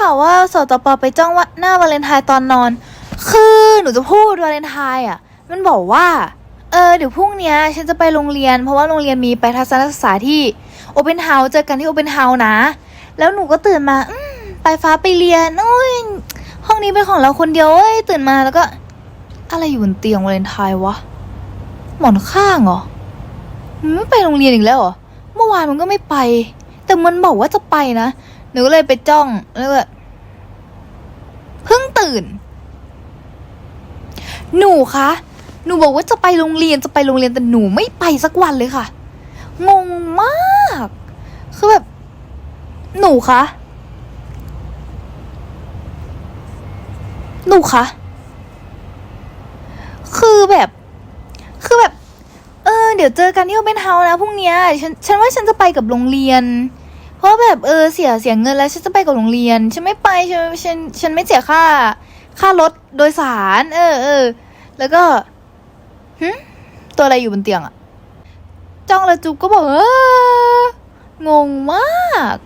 ข่าวว่าสตปไปจ้องว่าหน้าวาเลนไทน์ตอนนอน คือหนูจะพูดวาเลนไทน์อะ มันบอกว่า เออเดี๋ยวพรุ่งเนี้ยฉันจะไปโรงเรียน เพราะว่าโรงเรียนมีไปทัศนศึกษาที่โอเปนเฮาส์เจอกันที่โอเปนเฮาส์นะ แล้วหนูก็ตื่นมา อืมไปฟ้าไปเรียนโอ้ยห้องนี้เป็นของเราคนเดียวเอ้ยตื่นมาแล้วก็ อะไรอยู่บนเตียงวาเลนไทน์วะหมอนข้างเหรอไม่ไปโรงเรียนอีกแล้วเหรอเมื่อวานมันก็ไม่ไป แต่มันบอกว่าจะไปนะ หนูก็เลยไปจ้องแล้วก็เพิ่งตื่น หนูคะ หนูบอกว่าจะไปโรงเรียนจะไปโรงเรียนแต่หนูไม่ไปสักวันเลยค่ะ งงมาก คือแบบ หนูคะ หนูคะ คือแบบ คือแบบ เออ เดี๋ยวเจอกันที่โอเปนเฮาส์นะพรุ่งนี้ฉัน ฉันว่าฉันจะไปกับโรงเรียน เพราะแบบเออเสียเสียเงินแล้วฉันจะไปกับโรงเรียน ฉันไม่ไปฉันฉันฉันไม่เสียค่า ค่ารถโดยสาร เออเออแล้วก็หึตัวอะไรอยู่บนเตียงอะจ้องและจุ๊บก็บอกเอองงมาก